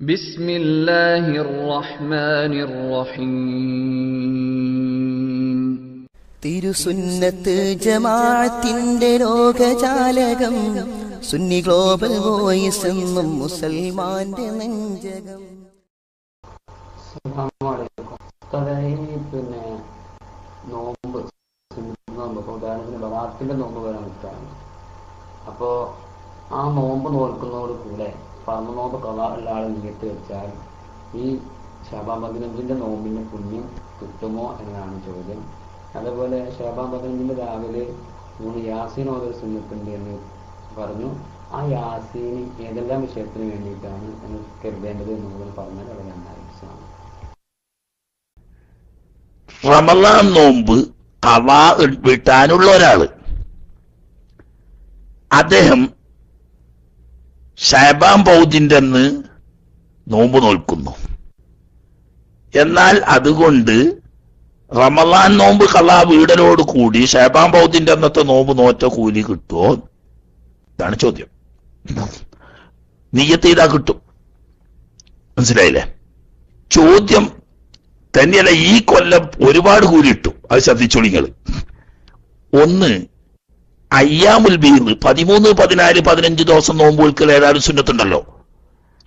بسم الله الرحمن الرحيم തിരുസുന്നത്ത് ജമാഅത്തിന്റെ ലോകജാലകം Sunni global voice എന്നും മുസൽമാന്റെ നെഞ്ചകം അസ്സലാമലൈക്കും. ഈ പിന്നെ നോമ്പ് സുന്നത്ത് നോമ്പ് ഇപ്പൊ ഉദാഹരണത്തിന് ബറാത്തിന്റെ നോമ്പ് വരാൻ നിൽക്കുകയാണ് അപ്പോ ആ നോമ്പ് നോൽക്കുന്നതോട് കൂടെ പറമ്പ് നോമ്പ് കള ഉള്ള ആൾ നീട്ടി വെച്ചാൽ ഈ ശാബാൻ പതിനഞ്ചിന്റെ നോമ്പിന്റെ പുണ്യം കിട്ടുമോ എന്നതാണ് ചോദ്യം. അതേപോലെ ശാബാൻ പതിനഞ്ചിന്റെ രാവിലെ മൂന്ന് യാസീൻ ഓതൽ സുന്നത്തുണ്ട് എന്ന് പറഞ്ഞു. ആ യാസീൻ ഏതെല്ലാം വിഷയത്തിന് വേണ്ടിയിട്ടാണ് എന്ന് കരുതേണ്ടത് എന്നുള്ളത് പറഞ്ഞാൽ വളരെ നന്നായിരിക്കും റമലാൻ നോമ്പ് കവാ വീട്ടാനുള്ള ഒരാൾ. അദ്ദേഹം ഷാബാൻ പൗജിന്റെ അന്ന് നോമ്പ് നോൽക്കുന്നു. എന്നാൽ അതുകൊണ്ട് റമലാൻ നോമ്പ് കലാ വീടലോട് കൂടി ഷാബാൻ പൗജിന്റെ അന്നത്തെ നോമ്പ് നോറ്റ കൂലി കിട്ടുമോ ഇതാണ് ചോദ്യം. നീയത്ത് ചെയ്താ കിട്ടും. മനസ്സിലായില്ലേ? ചോദ്യം തന്നെയല്ല ഈ കൊല്ലം ഒരുപാട് കൂലി ഇട്ടു അത് ശ്രദ്ധിച്ചോളിങ്ങൾ ഒന്ന് അയ്യാമുൽ ബീർ പതിമൂന്ന് പതിനാല് പതിനഞ്ച് ദിവസം നോമ്പ് വിൽക്കൽ ഏതായാലും സുന്നത്തുണ്ടല്ലോ.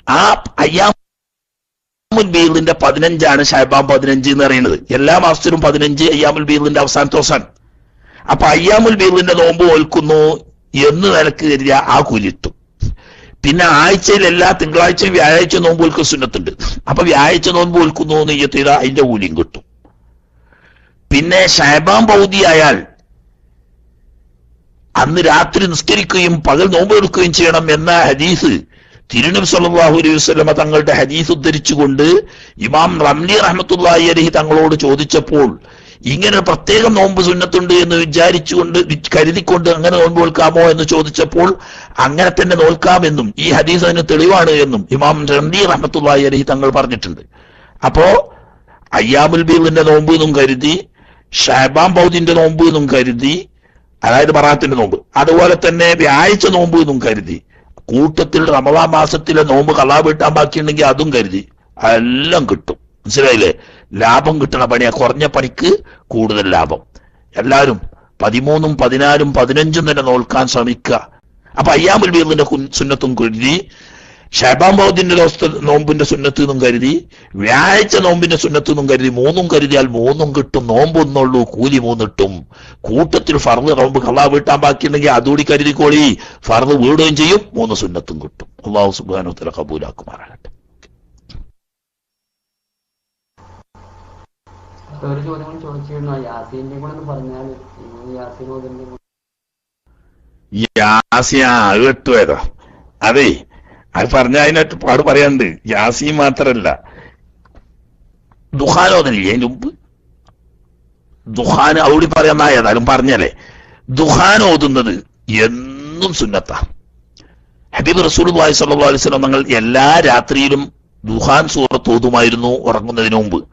ആ അയ്യാമുൽ ബീറിന്റെ പതിനഞ്ചാണ് ഷാബാം പതിനഞ്ച് എന്ന് പറയുന്നത്. എല്ലാ മാസത്തിലും പതിനഞ്ച് അയ്യാമുൽ ബീറിന്റെ അവസാനത്തെ ദിവസമാണ്. അപ്പൊ അയ്യാമുൽ ബീറിന്റെ നോമ്പ് ഓൽക്കുന്നു എന്ന് നിലയ്ക്ക് കരുതിയ ആ കൂലി പിന്നെ ആഴ്ചയിൽ എല്ലാ തിങ്കളാഴ്ചയും വ്യാഴാഴ്ച നോമ്പ് വിൽക്കുന്ന സുന്നത്തുണ്ട്. അപ്പൊ വ്യാഴാഴ്ച നോമ്പ് വിൽക്കുന്നു എന്ന് ചെയ്താൽ അതിന്റെ കൂലിയും കിട്ടും. പിന്നെ ഷാബാം പൗതി ആയാൽ അന്ന് രാത്രി നിസ്കരിക്കുകയും പകൽ നോമ്പ് എടുക്കുകയും ചെയ്യണം എന്ന ഹദീസ് തിരുനബി സല്ലല്ലാഹു അലൈഹി വസല്ലമ തങ്ങളുടെ ഹദീസ് ഉദ്ധരിച്ചുകൊണ്ട് ഇമാം റംലി റഹ്മത്തുള്ളാഹി അലൈഹി തങ്ങളോട് ചോദിച്ചപ്പോൾ ഇങ്ങനെ പ്രത്യേകം നോമ്പ് സുന്നത്തുണ്ട് എന്ന് വിചാരിച്ചുകൊണ്ട് കരുതിക്കൊണ്ട് അങ്ങനെ നോമ്പ് നോൽക്കാമോ എന്ന് ചോദിച്ചപ്പോൾ അങ്ങനെ തന്നെ നോൽക്കാമെന്നും ഈ ഹദീസ് അതിന് തെളിവാണ് എന്നും ഇമാം റംലി റഹ്മത്തുള്ളാഹി അലൈഹി തങ്ങൾ പറഞ്ഞിട്ടുണ്ട്. അപ്പോ അയ്യാമുൽ ബീറിന്റെ നോമ്പ് എന്നും കരുതി ഷാബാൻ ബൗദിന്റെ നോമ്പ് എന്നും കരുതി അതായത് ബറാത്തിന്റെ നോമ്പ്. അതുപോലെ തന്നെ വ്യാഴ്ച നോമ്പ് എന്നും കരുതി. കൂട്ടത്തിൽ റമദാ മാസത്തിലെ നോമ്പ് കലാ വീട്ടാൻ ബാക്കിയുണ്ടെങ്കിൽ അതും കരുതി. എല്ലാം കിട്ടും. മനസ്സിലായില്ലേ? ലാഭം കിട്ടണ പണിയാ. കുറഞ്ഞ പണിക്ക് കൂടുതൽ ലാഭം. എല്ലാവരും പതിമൂന്നും പതിനാലും പതിനഞ്ചും തന്നെ നോൽക്കാൻ ശ്രമിക്കുക. അപ്പൊ അയ്യാമുൽ ബീറിന്റെ സുന്നത്തും കരുതി ഷാബാൻ ബൗദ്ധിന്റെ ദിവസത്തെ നോമ്പിന്റെ സുന്നത്ത് എന്നും കരുതി വ്യാഴാഴ്ച നോമ്പിന്റെ സുന്നത്ത് എന്നും കരുതി മൂന്നും കരുതിയാൽ മൂന്നും കിട്ടും നോമ്പൊന്നുള്ളൂ കൂലി മൂന്നിട്ടും. കൂട്ടത്തിൽ ഫർദ് നോമ്പ് കള്ളാ വീട്ടാൻ ബാക്കിയുണ്ടെങ്കിൽ അതുകൂടി കരുതിക്കോളി. ഫർദ് വീടുകയും ചെയ്യും മൂന്ന് സുന്നത്തും കിട്ടും. അള്ളാഹു സുബാനുത്തല കബൂലാക്കുമാറാകട്ടെ. അപ്പൊ ഒരു ചോദ്യം ചോദിച്ചിരുന്നു. യാസീന്റെ കൂടെ പറഞ്ഞാൽ യാസീൻ യാസിയ കേട്ടുവേതാ അതെ അത് പറഞ്ഞ അതിനൊരു പാട് പറയാണ്ട് യാസി മാത്രല്ല. ദുഹാനോദനില്ലേ അതിന്റെ മുമ്പ്? ദുഹാൻ അവിടെ പറയുന്ന ഏതായാലും പറഞ്ഞല്ലേ? ദുഹാൻ ഓതുന്നത് എന്നും സുന്നത്ത. ഹബീബ് റസൂൽ അലൈഹി വസല്ലം തങ്ങൾ എല്ലാ രാത്രിയിലും ദുഹാൻ സൂറത്ത് ഓതുമായിരുന്നു ഉറങ്ങുന്നതിന് മുമ്പ്.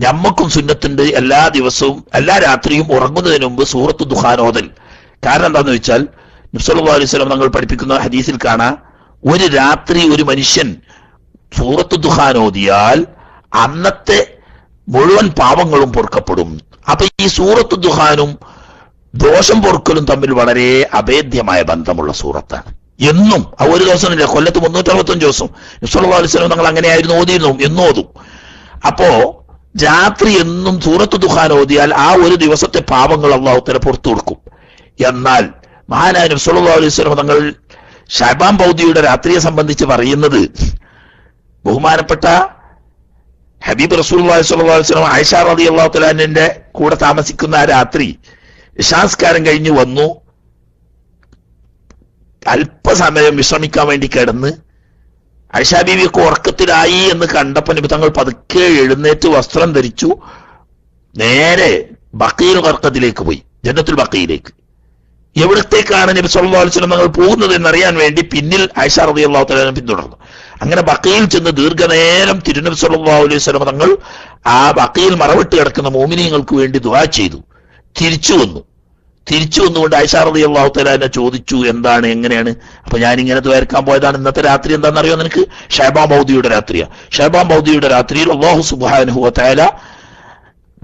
ഞമ്മക്കും സുന്നത്തുണ്ട്. എല്ലാ ദിവസവും എല്ലാ രാത്രിയും ഉറങ്ങുന്നതിന് മുമ്പ് സൂറത്ത് ദുഹാൻ ഓതൽ. കാരണം എന്താന്ന് വെച്ചാൽ നബ്സല്ലാ അലൈഹി സ്വലം തങ്ങൾ പഠിപ്പിക്കുന്ന ഹദീസിൽ കാണാം. ഒരു രാത്രി ഒരു മനുഷ്യൻ സൂറത്ത് ഓതിയാൽ അന്നത്തെ മുഴുവൻ പാപങ്ങളും പൊറുക്കപ്പെടും. അപ്പൊ ഈ സൂറത്ത് ദുഹാനും ദോഷം പൊറുക്കലും തമ്മിൽ വളരെ അഭേദ്യമായ ബന്ധമുള്ള സൂറത്താണ്. എന്നും ആ ഒരു ദിവസമില്ല കൊല്ലത്ത് മുന്നൂറ്ററുപത്തഞ്ച് ദിവസം. നിസ്വല്ലാ അലൈഹി സ്വലം തങ്ങൾ അങ്ങനെയായിരുന്നു ഓതിയിരുന്നു. എന്നും ഓതും. അപ്പോ രാത്രി എന്നും സൂറത്ത് ദുഹാൻ ഓതിയാൽ ആ ഒരു ദിവസത്തെ പാപങ്ങൾ അള്ളാഹുത്തല പുറത്തു കൊടുക്കും. എന്നാൽ മഹാനായ നിസ്വല്ലാ അലൈഹി സ്വലം തങ്ങൾ ഷാബാൻ ബൗദ്ധിയുടെ രാത്രിയെ സംബന്ധിച്ച് പറയുന്നത് ബഹുമാനപ്പെട്ട ഹബീബ് റസൂൽ വസല്ലം ആയിഷ റളിയല്ലാഹു തആലാന്റെ കൂടെ താമസിക്കുന്ന ആ രാത്രി ഇഷാസ്കാരം കഴിഞ്ഞു വന്നു. അല്പസമയം വിശ്രമിക്കാൻ വേണ്ടി കിടന്ന് ആയിഷ ബീവിയൊക്കെ ഉറക്കത്തിലായി എന്ന് കണ്ടപ്പോൾ നബി തങ്ങൾ പതുക്കെ എഴുന്നേറ്റ് വസ്ത്രം ധരിച്ചു. നേരെ ബക്കീൽ വർക്കത്തിലേക്ക് പോയി ജന്നത്തുൽ ബക്കയിലേക്ക് എവിടത്തേക്കാണ് നബി സല്ലല്ലാഹു അലൈഹി വസല്ലം തങ്ങൾ പോകുന്നത് എന്നറിയാൻ വേണ്ടി പിന്നിൽ ആയിഷ റളിയല്ലാഹു തആല പിന്തുടർന്നു. അങ്ങനെ ബക്കയിൽ ചെന്ന് ദീർഘനേരം തിരുനബി സല്ലല്ലാഹു അലൈഹി വസല്ലം തങ്ങൾ ആ ബക്കയിൽ മറവിട്ട് കിടക്കുന്ന മോമിനിയങ്ങൾക്ക് വേണ്ടി ദുആ ചെയ്തു. തിരിച്ചു വന്നു. തിരിച്ചു വന്നുകൊണ്ട് ആയിഷ റളിയല്ലാഹു അള്ളാഹു തലാനെ ചോദിച്ചു എന്താണ് എങ്ങനെയാണ്? അപ്പൊ ഞാൻ ഇങ്ങനെ ദ്വാരക്കാൻ പോയതാണ്. ഇന്നത്തെ രാത്രി എന്താണെന്നറിയോ നിനക്ക്? ഷഹബാ മൗദിയുടെ രാത്രിയാണ് ഷഹബാ മൗദിയുടെ രാത്രിയിൽ അള്ളാഹു സുബാനുഹു തല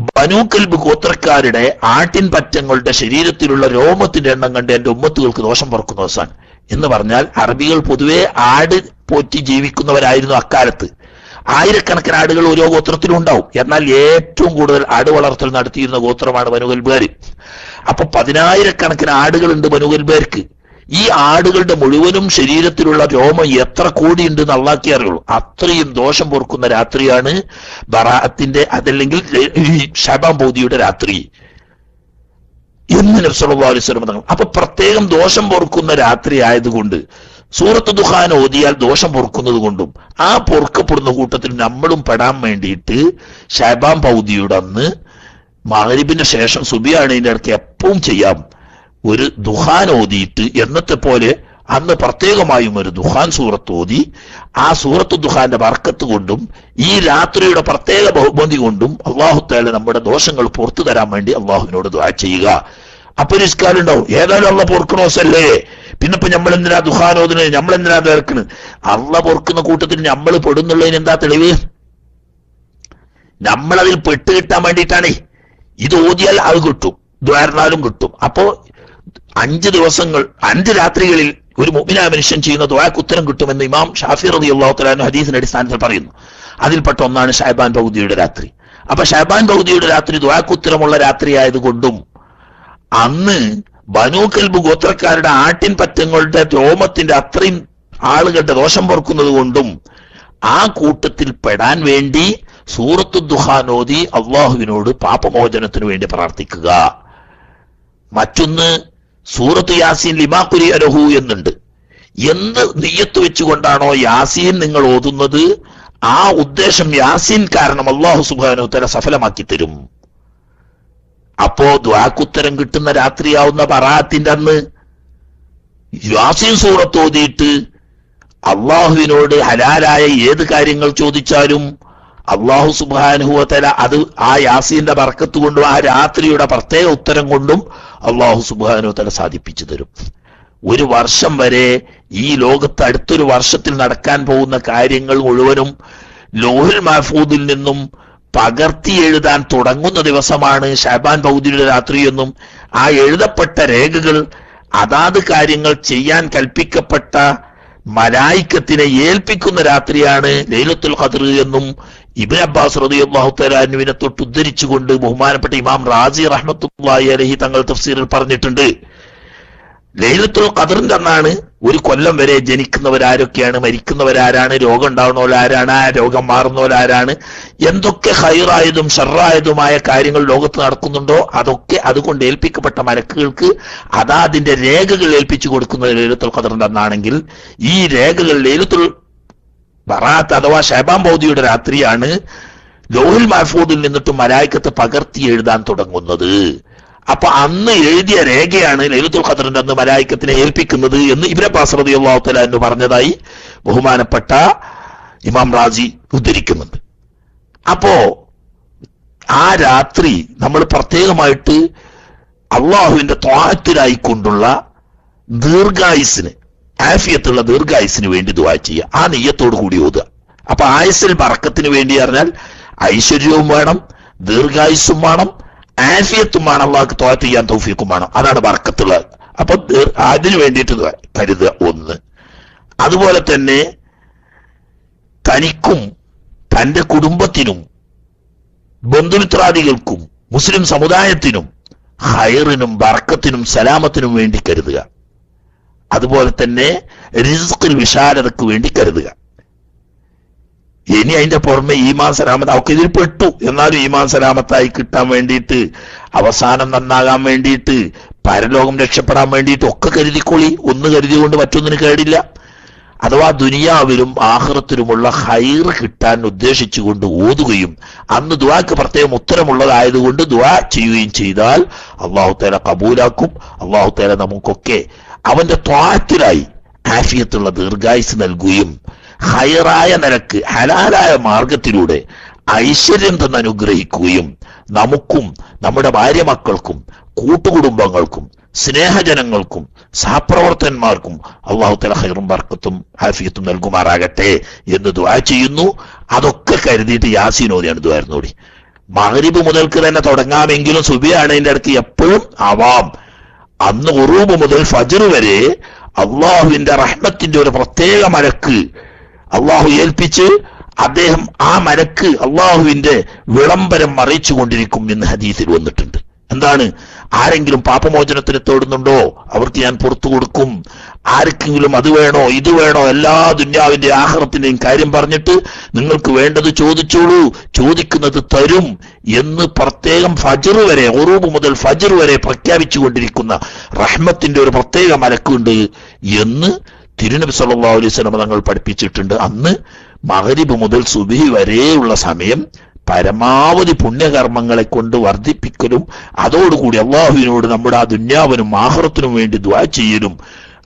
ബനൂക്കൽബ് ഗോത്രക്കാരുടെ ആട്ടിൻ പറ്റങ്ങളുടെ ശരീരത്തിലുള്ള രോമത്തിന്റെ എണ്ണം കണ്ട് എന്റെ ഉമ്മത്തുകൾക്ക് ദോഷം പുറക്കുന്ന ദിവസമാണ് എന്ന് പറഞ്ഞാൽ അറബികൾ പൊതുവെ ആട് പോറ്റി ജീവിക്കുന്നവരായിരുന്നു അക്കാലത്ത്. ആയിരക്കണക്കിന് ആടുകൾ ഓരോ ഗോത്രത്തിലും ഉണ്ടാവും. എന്നാൽ ഏറ്റവും കൂടുതൽ ആട് വളർത്തൽ നടത്തിയിരുന്ന ഗോത്രമാണ് ബനുകൽബാർ അപ്പൊ പതിനായിരക്കണക്കിന് ആടുകളുണ്ട് ബനുകൽബാർക്ക് ഈ ആടുകളുടെ മുഴുവനും ശരീരത്തിലുള്ള രോമം എത്ര കോടിയുണ്ട് എന്ന് അള്ളാക്കി അറിയുള്ളൂ. അത്രയും ദോഷം പൊറുക്കുന്ന രാത്രിയാണ് ബറാഅത്തിന്റെ അതല്ലെങ്കിൽ ഷബാം ബോധിയുടെ രാത്രി. എന്ന് നബ്സല്ലാ അലൈഹി അപ്പൊ പ്രത്യേകം ദോഷം പൊറുക്കുന്ന രാത്രി ആയതുകൊണ്ട് സൂറത്ത് ദുഹാൻ ഓതിയാൽ ദോഷം പൊറുക്കുന്നത് കൊണ്ടും ആ പൊറുക്കപ്പെടുന്ന കൂട്ടത്തിൽ നമ്മളും പെടാൻ വേണ്ടിയിട്ട് ശബാം പൗദിയുടെ അന്ന് മഹരിബിന്റെ ശേഷം സുബിയാണ് ഇതിന്റെ ഇടയ്ക്ക് എപ്പോഴും ചെയ്യാം. ഒരു ദുഹാൻ ഓതിയിട്ട് എന്നത്തെ പോലെ അന്ന് പ്രത്യേകമായും ഒരു ദുഹാൻ സൂറത്ത് ഓതി ആ സൂറത്ത് ദുഹാന്റെ വർക്കത്ത് കൊണ്ടും ഈ രാത്രിയുടെ പ്രത്യേക ബഹുമതി കൊണ്ടും അള്ളാഹു താല നമ്മുടെ ദോഷങ്ങൾ പുറത്തു തരാൻ വേണ്ടി അള്ളാഹുവിനോട് ദ്വാ ചെയ്യുക. അപ്പൊ നിസ്കാരം ഉണ്ടാവും ഏതായാലും അള്ള പൊറുക്കണോസല്ലേ പിന്നെ ഇപ്പൊ നമ്മൾ എന്തിനാ ദുഹാനോദിന് നമ്മൾ എന്തിനാ തീർക്കണ് അള്ള പൊറുക്കുന്ന കൂട്ടത്തിൽ നമ്മൾ പെടുന്നുള്ളതിന് എന്താ തെളിവ്? നമ്മളതിൽ പെട്ട് കിട്ടാൻ വേണ്ടിയിട്ടാണേ. ഇത് ഓതിയാൽ അത് കിട്ടും. ദ്വാരനാലും കിട്ടും. അപ്പോ അഞ്ച് ദിവസങ്ങൾ അഞ്ച് രാത്രികളിൽ ഒരു മുഅ്മിനായ മനുഷ്യൻ ചെയ്യുന്ന ദ്വാക്ക് ഉത്തരം കിട്ടുമെന്ന് ഇമാം ഷാഫി അള്ളാഹു തലാൻ ഹദീസിന്റെ അടിസ്ഥാനത്തിൽ പറയുന്നു. അതിൽപ്പെട്ട ഒന്നാണ് ഷാബാൻ ബൗദിയുടെ രാത്രി. അപ്പൊ ഷാബാൻ ബൗദിയുടെ രാത്രി ദ്വാക്ക് ഉത്തരമുള്ള രാത്രി ആയതുകൊണ്ടും അന്ന് ബനു ഗോത്രക്കാരുടെ ആട്ടിൻ പറ്റങ്ങളുടെ രോമത്തിന്റെ അത്രയും ആളുകളുടെ ദോഷം പൊറുക്കുന്നത് കൊണ്ടും ആ കൂട്ടത്തിൽ പെടാൻ വേണ്ടി സൂറത്തു ദുഹാനോദി അള്ളാഹുവിനോട് പാപമോചനത്തിനു വേണ്ടി പ്രാർത്ഥിക്കുക. മറ്റൊന്ന് സൂറത്ത് യാസീൻ ലിമാക്കുരി അരഹു എന്നുണ്ട്. എന്ത് നെയ്യത്ത് വെച്ചുകൊണ്ടാണോ യാസീൻ നിങ്ങൾ ഓതുന്നത്? ആ ഉദ്ദേശം യാസീൻ കാരണം അള്ളാഹു സുബാനു തല സഫലമാക്കി തരും. അപ്പോ ദ്വാക്കുത്തരം കിട്ടുന്ന രാത്രിയാവുന്ന പറാത്തിന്റെ അന്ന് യാസീൻ സൂറത്ത് ഓതിയിട്ട് അള്ളാഹുവിനോട് ഹലാലായ ഏത് കാര്യങ്ങൾ ചോദിച്ചാലും അള്ളാഹു സുബാനുഹുവല അത് ആ യാസീന്റെ ബർക്കത്ത് കൊണ്ടും ആ രാത്രിയുടെ പ്രത്യേക ഉത്തരം കൊണ്ടും അള്ളാഹു സുബാനോ തല സാധിപ്പിച്ചു തരും. ഒരു വർഷം വരെ ഈ ലോകത്ത് അടുത്തൊരു വർഷത്തിൽ നടക്കാൻ പോകുന്ന കാര്യങ്ങൾ മുഴുവനും ലോഹിൽ മഹഫൂദിൽ നിന്നും പകർത്തി എഴുതാൻ തുടങ്ങുന്ന ദിവസമാണ് ഷാബാൻ ബൗദ്ധിയുടെ രാത്രിയെന്നും ആ എഴുതപ്പെട്ട രേഖകൾ അതാത് കാര്യങ്ങൾ ചെയ്യാൻ കൽപ്പിക്കപ്പെട്ട മലായിക്കത്തിനെ ഏൽപ്പിക്കുന്ന രാത്രിയാണ് ലൈലത്തുൽ ഖദർ എന്നും ഇബിൻ അബ്ബാസ് റളിയല്ലാഹു തആലാനുവിനെ തൊട്ട് ഉദ്ധരിച്ചുകൊണ്ട് ബഹുമാനപ്പെട്ട ഇമാം റാസി റഹ്മത്തുള്ളാഹി അലൈഹി തങ്ങൾ തഫ്സീറിൽ പറഞ്ഞിട്ടുണ്ട് ലൈലത്തുൽ ഖദറിന്റെ അന്നാണ് ഒരു കൊല്ലം വരെ ജനിക്കുന്നവരാരൊക്കെയാണ് മരിക്കുന്നവരാരാണ് രോഗം ഉണ്ടാവുന്നവരാരാണ് ആ രോഗം മാറുന്നവരാരാണ് എന്തൊക്കെ ഹൈറായതും ഷറായതുമായ കാര്യങ്ങൾ ലോകത്ത് നടക്കുന്നുണ്ടോ അതൊക്കെ അതുകൊണ്ട് ഏൽപ്പിക്കപ്പെട്ട അതാ അതിന്റെ രേഖകൾ ഏൽപ്പിച്ചു കൊടുക്കുന്നത് ലൈലത്തുൽ ഖദറിന്റെ അന്നാണെങ്കിൽ ഈ രേഖകൾ ലൈലത്തുൽ ബറാത്ത് അഥവാ ഷഹബാൻ ബൗദിയുടെ രാത്രിയാണ് ലോഹിൽ മഹഫൂദിൽ നിന്നിട്ട് മലായിക്കത്ത് പകർത്തി എഴുതാൻ തുടങ്ങുന്നത്. അപ്പൊ അന്ന് എഴുതിയ രേഖയാണ് ലൈലത്തുൽ ഖദറിന്റെ അന്ന് മലായിക്കത്തിനെ ഏൽപ്പിക്കുന്നത് എന്ന് ഇബ്രെ റതി അള്ളാഹുത്തല എന്ന് പറഞ്ഞതായി ബഹുമാനപ്പെട്ട ഇമാം റാജി ഉദ്ധരിക്കുന്നുണ്ട്. അപ്പോ ആ രാത്രി നമ്മൾ പ്രത്യേകമായിട്ട് അള്ളാഹുവിന്റെ ത്വാഹത്തിലായിക്കൊണ്ടുള്ള ദീർഘായുസിന് ആഫിയത്തുള്ള ദീർഘായുസിന് വേണ്ടി ദുവാ ചെയ്യുക. ആ നെയ്യത്തോട് കൂടി ഓതുക. അപ്പൊ ആയുസിൽ പറക്കത്തിന് വേണ്ടി പറഞ്ഞാൽ ഐശ്വര്യവും വേണം ദീർഘായുസും വേണം ആഫിയത്തും വേണം അള്ളാഹ്ക്ക് തോ ചെയ്യാൻ തൗഫീക്കും വേണം. അതാണ് ബർക്കത്തുള്ളത് അപ്പൊ അതിനു വേണ്ടിയിട്ട് ദുആ കരുതുക ഒന്ന്. അതുപോലെ തന്നെ തനിക്കും തന്റെ കുടുംബത്തിനും ബന്ധുമിത്രാദികൾക്കും മുസ്ലിം സമുദായത്തിനും ഹയറിനും ബർക്കത്തിനും സലാമത്തിനും വേണ്ടി കരുതുക. അതുപോലെ തന്നെ റിസ്ക്കിൽ വിശാലതയ്ക്ക് വേണ്ടി കരുതുക. ഇനി അതിന്റെ പുറമെ ഈമാൻ സലാമത്ത് അവർക്ക് ഇതിൽ പെട്ടു. എന്നാലും ഈമാൻ സലാമത്തായി കിട്ടാൻ വേണ്ടിയിട്ട് അവസാനം നന്നാകാൻ വേണ്ടിയിട്ട് പരലോകം രക്ഷപ്പെടാൻ വേണ്ടിയിട്ട് ഒക്കെ കരുതിക്കൊളി ഒന്ന് കരുതികൊണ്ട് മറ്റൊന്നിന് കേടില്ല. അഥവാ ദുനിയാവിലും ആഹ്റത്തിലുമുള്ള ഹൈർ കിട്ടാൻ ഉദ്ദേശിച്ചുകൊണ്ട് ഓതുകയും അന്ന് ദുവാക്ക് പ്രത്യേകം ഉത്തരമുള്ളതായതുകൊണ്ട് ദുവാ ചെയ്യുകയും ചെയ്താൽ അള്ളാഹു തേല കബൂലാക്കും. അള്ളാഹു തേല നമുക്കൊക്കെ അവന്റെ ത്വാത്തിലായി ആഫിയത്തുള്ള ദീർഘായുസ് നൽകുകയും ഹയറായ നിലയ്ക്ക് ഹലാലായ മാർഗത്തിലൂടെ ഐശ്വര്യം തന്നെ അനുഗ്രഹിക്കുകയും നമുക്കും നമ്മുടെ ഭാര്യ മക്കൾക്കും കൂട്ടുകുടുംബങ്ങൾക്കും സ്നേഹജനങ്ങൾക്കും സഹപ്രവർത്തകന്മാർക്കും അള്ളാഹു തല ഹൈറും ബർക്കത്തും ഹാഫിയത്തും നൽകുമാറാകട്ടെ എന്ന് ദുആ ചെയ്യുന്നു. അതൊക്കെ കരുതിയിട്ട് യാസീൻ ഓതിയാണ് ദുആയിരുന്നോടി മഗ്രിബ് മുതൽക്ക് തന്നെ തുടങ്ങാമെങ്കിലും സുബിയാണ് അതിന്റെ അടുത്ത് എപ്പോഴും ആവാം അന്ന് ഉറൂബ് മുതൽ ഫജർ വരെ അള്ളാഹുവിന്റെ റഹ്മത്തിന്റെ ഒരു പ്രത്യേക മലക്ക് അള്ളാഹു ഏൽപ്പിച്ച് അദ്ദേഹം ആ മലക്ക് അള്ളാഹുവിന്റെ വിളംബരം അറിയിച്ചു കൊണ്ടിരിക്കും എന്ന് ഹദീസിൽ വന്നിട്ടുണ്ട്. എന്താണ്? ആരെങ്കിലും പാപമോചനത്തിന് തേടുന്നുണ്ടോ? അവർക്ക് ഞാൻ പുറത്തു കൊടുക്കും. ആർക്കെങ്കിലും അത് വേണോ ഇത് വേണോ എല്ലാ ദുന്യാവിന്റെ ആഹ്റത്തിന്റെയും കാര്യം പറഞ്ഞിട്ട് നിങ്ങൾക്ക് വേണ്ടത് ചോദിച്ചോളൂ. ചോദിക്കുന്നത് തരും. എന്ന് പ്രത്യേകം ഫജർ വരെ ഒറൂബ് മുതൽ ഫജർ വരെ പ്രഖ്യാപിച്ചുകൊണ്ടിരിക്കുന്ന റഹ്മത്തിന്റെ ഒരു പ്രത്യേക മലക്കുണ്ട് എന്ന് തിരുനബി സല്ലാ അലൈഹി വസല്ലം തങ്ങൾ പഠിപ്പിച്ചിട്ടുണ്ട്. അന്ന് മഹരിബ് മുതൽ സുബഹി വരെയുള്ള സമയം പരമാവധി പുണ്യകർമ്മങ്ങളെ കൊണ്ട് വർദ്ധിപ്പിക്കലും അതോടുകൂടി അള്ളാഹുവിനോട് നമ്മുടെ ആ ദുന്യാവിനും ആഹ്റത്തിനും വേണ്ടി ദ്വാ ചെയ്യലും.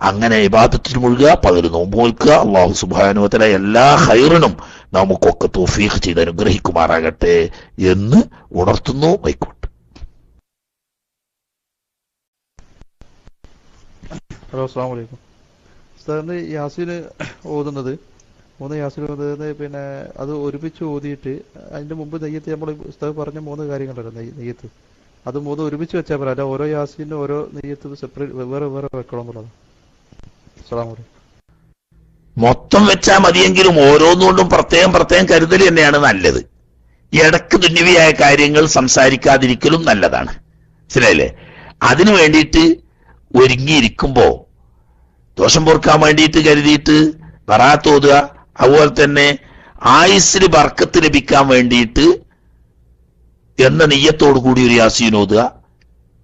അങ്ങനെ ഇബാദത്തിൽ മുഴുകുക പകൽ നോമ്പ് നോൽക്കുക അള്ളാഹു സുബാനുവത്തല എല്ലാ ഹൈറിനും നമുക്കൊക്കെ തോഫീഖ് ചെയ്ത് അനുഗ്രഹിക്കുമാറാകട്ടെ എന്ന് ഉണർത്തുന്നു വൈക്കോട്ട് ഹലോ അസ്സാം വലൈക്കും സാറിന് യാസിന് ഓതുന്നത്. മൂന്ന് യാസീൻ ഓതുന്നത് പിന്നെ അത് ഒരുമിച്ച് ഓതിയിട്ട് അതിന്റെ മുമ്പ് നെയ്യത്ത് നമ്മൾ ഉസ്താദ് പറഞ്ഞ മൂന്ന് കാര്യങ്ങളല്ലോ നെയ്യ് നെയ്യത്ത്. അത് മൂന്ന് ഒരുമിച്ച് വെച്ചാൽ പോരാ? അല്ല ഓരോ യാസിനും ഓരോ നെയ്യത്ത് സെപ്പറേറ്റ് വേറെ വേറെ വെക്കണം എന്നുള്ളത് അസ്സാം വലൈക്കും മൊത്തം വെച്ചാൽ മതിയെങ്കിലും ഓരോന്നുകൊണ്ടും പ്രത്യേകം പ്രത്യേകം കരുതൽ തന്നെയാണ് നല്ലത്. ഇടയ്ക്ക് തുന്നിവിയായ കാര്യങ്ങൾ സംസാരിക്കാതിരിക്കലും നല്ലതാണ്. മനസ്സിലായില്ലേ? അതിനു വേണ്ടിയിട്ട് ഒരുങ്ങിയിരിക്കുമ്പോൾ ദോഷം പൊറുക്കാൻ വേണ്ടിയിട്ട് കരുതിയിട്ട് ബറാത്ത് ഓതുക അതുപോലെ തന്നെ ആയുസ്സിന് ബർക്കത്ത് ലഭിക്കാൻ വേണ്ടിയിട്ട് എന്ന നെയ്യത്തോടു കൂടി ഒരു യാസീൻ ഓതുക.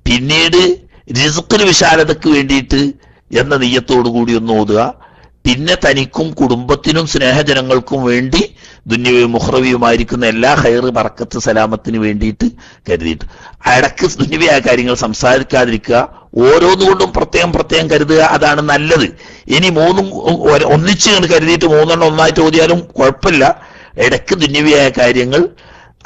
പിന്നീട് റിസുക്കിന് വിശാലതയ്ക്ക് വേണ്ടിയിട്ട് എന്ന നെയ്യത്തോടു കൂടി ഒന്ന് ഓതുക. പിന്നെ തനിക്കും കുടുംബത്തിനും സ്നേഹജനങ്ങൾക്കും വേണ്ടി ദുന്യവും മുഹ്റവിയുമായിരിക്കുന്ന എല്ലാ ഹൈറ് പറക്കത്ത് സലാമത്തിന് വേണ്ടിയിട്ട് കരുതിയിട്ട്. ഇടയ്ക്ക് ദുന്യവിയായ കാര്യങ്ങൾ സംസാരിക്കാതിരിക്കുക. ഓരോന്നുകൊണ്ടും പ്രത്യേകം പ്രത്യേകം കരുതുക. അതാണ് നല്ലത്. ഇനി മൂന്നും ഒന്നിച്ച് കരുതിയിട്ട് മൂന്നെണ്ണം ഒന്നായിട്ട് ഓതിയാലും കുഴപ്പമില്ല. ഇടയ്ക്ക് ദുന്യവിയായ കാര്യങ്ങൾ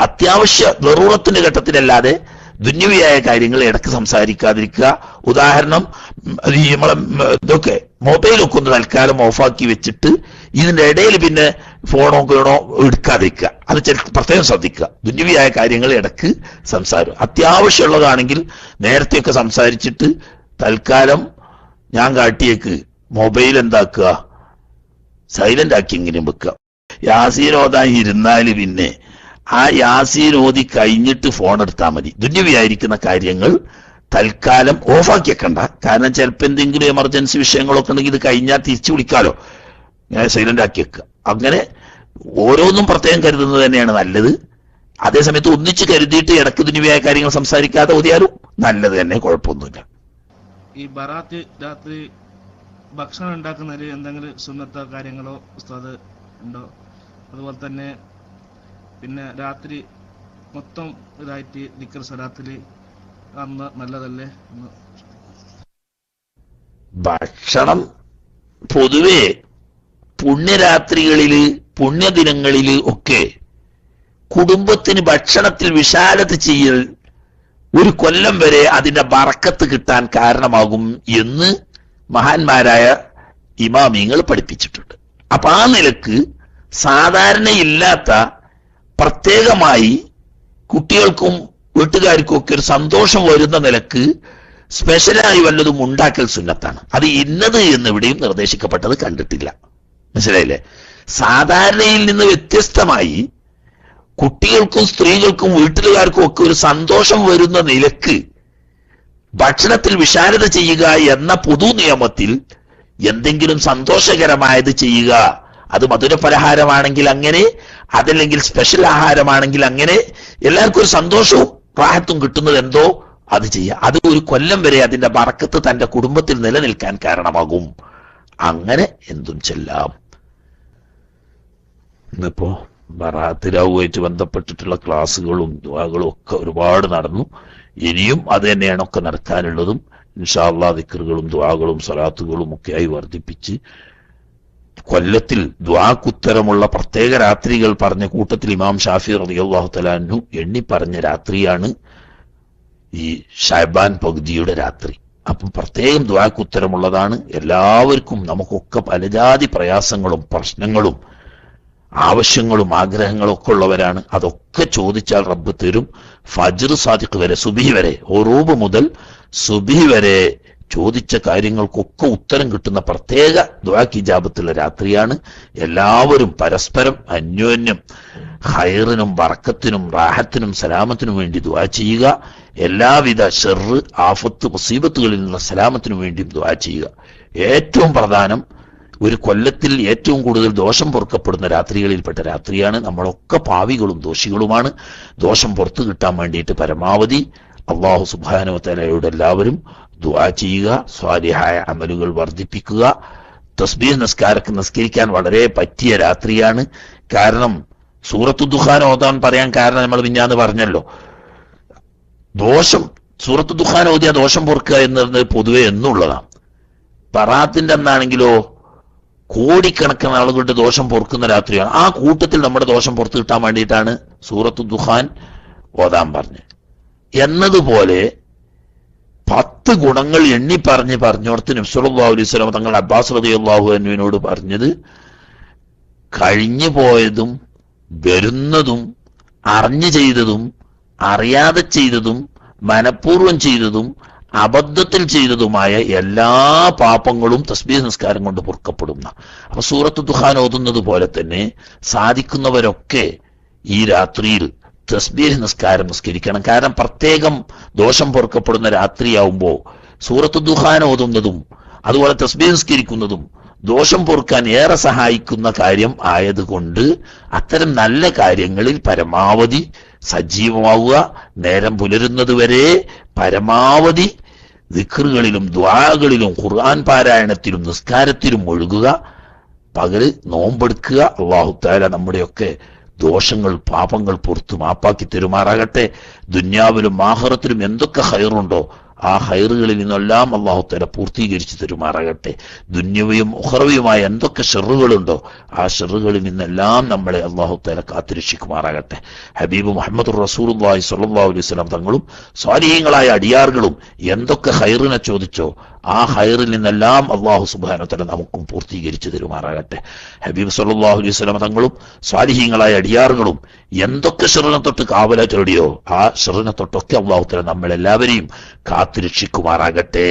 അത്യാവശ്യ വെറുളത്തിന്റെ ഘട്ടത്തിലല്ലാതെ ദുന്യവിയായ കാര്യങ്ങൾ ഇടയ്ക്ക് സംസാരിക്കാതിരിക്കുക. ഉദാഹരണം നമ്മളെ ഇതൊക്കെ മൊബൈലൊക്കെ ഒന്ന് തൽക്കാലം ഓഫാക്കി വെച്ചിട്ട് ഇതിന്റെ ഇടയിൽ പിന്നെ ഫോണോ കേണോ എടുക്കാതിരിക്കുക. അത് പ്രത്യേകം ശ്രദ്ധിക്കുക. ദുന്യവിയായ കാര്യങ്ങൾ ഇടയ്ക്ക് സംസാരം. അത്യാവശ്യമുള്ളതാണെങ്കിൽ നേരത്തെയൊക്കെ സംസാരിച്ചിട്ട് തൽക്കാലം ഞാൻ കാട്ടിയേക്ക് മൊബൈൽ എന്താക്കുക? സൈലന്റ് ആക്കി എങ്കിലും വെക്കുക. യാസീൻ ഇരുന്നാൽ പിന്നെ ആ ഓതി കഴിഞ്ഞിട്ട് ഫോൺ എടുത്താൽ മതി. ദുന്യവിയായിരിക്കുന്ന കാര്യങ്ങൾ തൽക്കാലം ഓഫാക്കി വെക്കണ്ട കാരണം ചിലപ്പോൾ എന്തെങ്കിലും എമർജൻസി വിഷയങ്ങളൊക്കെ ഉണ്ടെങ്കിൽ ഇത് കഴിഞ്ഞാൽ തിരിച്ചു വിളിക്കാലോ. ഞാൻ സൈലന്റ് ആക്കി വെക്കുക അങ്ങനെ ഓരോന്നും പ്രത്യേകം കരുതുന്നത് തന്നെയാണ് നല്ലത്. അതേസമയത്ത് ഒന്നിച്ച് കരുതിയിട്ട് ഇടയ്ക്ക് ദുന്യവിയായ കാര്യങ്ങൾ സംസാരിക്കാതെ ഓതിയാലും നല്ലത് തന്നെ കുഴപ്പമൊന്നുമില്ല. ഈ ബറാത്ത് രാത്രി ഭക്ഷണം ഉണ്ടാക്കുന്നതിൽ എന്തെങ്കിലും സുന്നത്ത കാര്യങ്ങളോ ഉസ്താദ് ഉണ്ടോ? അതുപോലെ തന്നെ പിന്നെ രാത്രി മൊത്തം ഇതായിട്ട് ദിക്കർ സലാത്തിൽ അന്ന് നല്ലതല്ലേ? ഭക്ഷണം പൊതുവെ പുണ്യരാത്രികളിൽ പുണ്യദിനങ്ങളിൽ ഒക്കെ കുടുംബത്തിന് ഭക്ഷണത്തിൽ വിശാലത ചെയ്യൽ ഒരു കൊല്ലം വരെ അതിന്റെ ബറക്കത്ത് കിട്ടാൻ കാരണമാകും എന്ന് മഹാന്മാരായ ഇമാമിങ്ങൾ പഠിപ്പിച്ചിട്ടുണ്ട്. അപ്പൊ ആ നിലയ്ക്ക് സാധാരണയില്ലാത്ത പ്രത്യേകമായി കുട്ടികൾക്കും വീട്ടുകാർക്കും ഒക്കെ ഒരു സന്തോഷം വരുന്ന നിലയ്ക്ക് സ്പെഷ്യലായി വല്ലതും ഉണ്ടാക്കൽ സുന്നത്താണ്. അത് ഇന്നത് എന്ന് ഇവിടെയും നിർദ്ദേശിക്കപ്പെട്ടത് കണ്ടിട്ടില്ല. മനസ്സിലായില്ലേ? സാധാരണയിൽ നിന്ന് വ്യത്യസ്തമായി കുട്ടികൾക്കും സ്ത്രീകൾക്കും വീട്ടിലുകാർക്കും ഒക്കെ ഒരു സന്തോഷം വരുന്ന നിലയ്ക്ക് ഭക്ഷണത്തിൽ വിശാലത ചെയ്യുക എന്ന പൊതു നിയമത്തിൽ എന്തെങ്കിലും സന്തോഷകരമായത് ചെയ്യുക അത് മധുരപലഹാരമാണെങ്കിൽ അങ്ങനെ അതല്ലെങ്കിൽ സ്പെഷ്യൽ ആഹാരമാണെങ്കിൽ അങ്ങനെ എല്ലാവർക്കും ഒരു സന്തോഷവും പ്രാഹത്തും കിട്ടുന്നത് എന്തോ അത് ചെയ്യുക അത് ഒരു കൊല്ലം വരെ അതിന്റെ ബറക്കത്ത് തന്റെ കുടുംബത്തിൽ നിലനിൽക്കാൻ കാരണമാകും. അങ്ങനെ എന്തും ചെല്ലാം. ഇന്നിപ്പോ ബറാത്തിരാവുമായിട്ട് ബന്ധപ്പെട്ടിട്ടുള്ള ക്ലാസ്സുകളും ദുവാകളും ഒക്കെ ഒരുപാട് നടന്നു. ഇനിയും അത് തന്നെയാണ് ഒക്കെ നടക്കാനുള്ളതും. ഇൻഷാല്ലാ ദിക്കറുകളും ദുവാകളും സലാത്തുകളും ഒക്കെയായി വർദ്ധിപ്പിച്ച് കൊല്ലത്തിൽ ദ്വാക്കുത്തരമുള്ള പ്രത്യേക രാത്രികൾ പറഞ്ഞ കൂട്ടത്തിൽ ഇമാം ഷാഫി തലാൻഹു എണ്ണി പറഞ്ഞ രാത്രിയാണ് ഈ ഷാബാൻ പകുതിയുടെ രാത്രി. അപ്പം പ്രത്യേകം ദ്വാക്കുത്തരമുള്ളതാണ്. എല്ലാവർക്കും നമുക്കൊക്കെ പലജാതി പ്രയാസങ്ങളും പ്രശ്നങ്ങളും ആവശ്യങ്ങളും ആഗ്രഹങ്ങളും ഒക്കെ ഉള്ളവരാണ്. അതൊക്കെ ചോദിച്ചാൽ റബ്ബ് തരും. ഫജ്ർ സാദിഖ് വരെ സുബി വരെ ഒറൂബ് മുതൽ സുബി വരെ ചോദിച്ച കാര്യങ്ങൾക്കൊക്കെ ഉത്തരം കിട്ടുന്ന പ്രത്യേക ദ്വാക്കിജാബത്തുള്ള രാത്രിയാണ്. എല്ലാവരും പരസ്പരം അന്യോന്യം ഹൈറിനും വറക്കത്തിനും റാഹത്തിനും സലാമത്തിനും വേണ്ടി ദ്വാ ചെയ്യുക. എല്ലാവിധ ഷെറ് ആഫത്ത് മുസീബത്തുകളിൽ നിന്നുള്ള സലാമത്തിനും വേണ്ടിയും ദ്വാ ചെയ്യുക. ഏറ്റവും പ്രധാനം ഒരു കൊല്ലത്തിൽ ഏറ്റവും കൂടുതൽ ദോഷം പൊറുക്കപ്പെടുന്ന രാത്രികളിൽപ്പെട്ട രാത്രിയാണ്. നമ്മളൊക്കെ പാവികളും ദോഷികളുമാണ്. ദോഷം പുറത്തു കിട്ടാൻ വേണ്ടിയിട്ട് പരമാവധി അള്ളാഹു സുബാനുവത്തലയോട് എല്ലാവരും ദുആ ചെയ്യുക സ്വാലിഹായ അമലുകൾ വർദ്ധിപ്പിക്കുക. തസ്ബീഹ് നസ്കാരക്ക് നിസ്കരിക്കാൻ വളരെ പറ്റിയ രാത്രിയാണ്. കാരണം സൂറത്തു ദുഹാൻ ഓതാൻ പറയാൻ കാരണം നമ്മൾ മിഞ്ഞാന്ന് പറഞ്ഞല്ലോ. ദോഷം സൂറത്തു ദുഹാൻ ഓതിയ ദോഷം പൊറുക്കുക എന്നത് പൊതുവെ എന്നുള്ളതാണ്. പറാത്തിന്റെ അന്നാണെങ്കിലോ കോടിക്കണക്കിന് ആളുകളുടെ ദോഷം പൊറുക്കുന്ന രാത്രിയാണ്. ആ കൂട്ടത്തിൽ നമ്മുടെ ദോഷം പുറത്തു കിട്ടാൻ വേണ്ടിയിട്ടാണ് സൂറത്തു ദുഹാൻ ഓതാൻ പറഞ്ഞത്. എന്നതുപോലെ പത്ത് ഗുണങ്ങൾ എണ്ണി പറഞ്ഞ് പറഞ്ഞോർത്ത് നബ്സുല്ലാ അലൈഹി സ്വലാം തങ്ങൾ അബ്ബാസ് റതി അള്ളാഹു അനുവിനോട് പറഞ്ഞത് കഴിഞ്ഞു പോയതും വരുന്നതും അറിഞ്ഞു ചെയ്തതും അറിയാതെ ചെയ്തതും മനഃപൂർവം ചെയ്തതും അബദ്ധത്തിൽ ചെയ്തതുമായ എല്ലാ പാപങ്ങളും തസ്ബീ സംസ്കാരം കൊണ്ട് പൊറുക്കപ്പെടുന്ന. അപ്പൊ സൂറത്ത് ദുഹാൻ ഓതുന്നത് പോലെ തന്നെ സാധിക്കുന്നവരൊക്കെ ഈ രാത്രിയിൽ തസ്ബീഹ് നിസ്കാരം നിസ്കരിക്കണം. കാരണം പ്രത്യേകം ദോഷം പൊറുക്കപ്പെടുന്ന രാത്രിയാവുമ്പോൾ സൂറത്ത് ദുഹാൻ ഓതുന്നതും അതുപോലെ തസ്ബീഹ് നിസ്കരിക്കുന്നതും ദോഷം പൊറുക്കാൻ ഏറെ സഹായിക്കുന്ന കാര്യം ആയതുകൊണ്ട് അത്തരം നല്ല കാര്യങ്ങളിൽ പരമാവധി സജീവമാവുക. നേരം പുലരുന്നതുവരെ പരമാവധി വിക്റുകളിലും ദ്വാകളിലും ഖുർആൻ പാരായണത്തിലും നിസ്കാരത്തിലും ഒഴുകുക. പകൽ നോമ്പെടുക്കുക. അള്ളാഹുത്താല നമ്മുടെയൊക്കെ ദോഷങ്ങൾ പാപങ്ങൾ പുറത്തു മാപ്പാക്കി തെരുമാറാകട്ടെ. ദുന്യാവിലും ആഹറത്തിലും എന്തൊക്കെ ഹൈറുണ്ടോ ആ ഹൈറുകളിൽ നിന്നെല്ലാം അള്ളാഹുത്തല പൂർത്തീകരിച്ചു തരുമാറാകട്ടെ. ദുന്യവയും ഉഹറവയുമായ എന്തൊക്കെ ഷെറുകളുണ്ടോ ആ ഷെറുകളിൽ നിന്നെല്ലാം നമ്മളെ അള്ളാഹുത്തല കാത്തുരക്ഷിക്കുമാറാകട്ടെ. ഹബീബ് മുഹമ്മദ് റസൂലുള്ളാഹി സ്വല്ലല്ലാഹു അലൈഹി വസല്ലം തങ്ങളും സ്വാലീഹങ്ങളായ അടിയാറുകളും എന്തൊക്കെ ഹൈറിനെ ചോദിച്ചോ ആ ഹൈറിൽ നിന്നെല്ലാം അള്ളാഹു സുബാനോത്തല നമുക്കും പൂർത്തീകരിച്ചു തരുമാറാകട്ടെ. ഹബീബ് സല്ലാഹു അലൈഹി വസല്ലം തങ്ങളും സ്വാധീനങ്ങളായ അടിയാറുകളും എന്തൊക്കെ ഷെറിനെ തൊട്ട് കാവലാറ്റോടിയോ ആ ഷെറിനെ തൊട്ടൊക്കെ അള്ളാഹുത്തല തല നമ്മളെല്ലാവരെയും കാത്തുരക്ഷിക്കുമാറാകട്ടെ.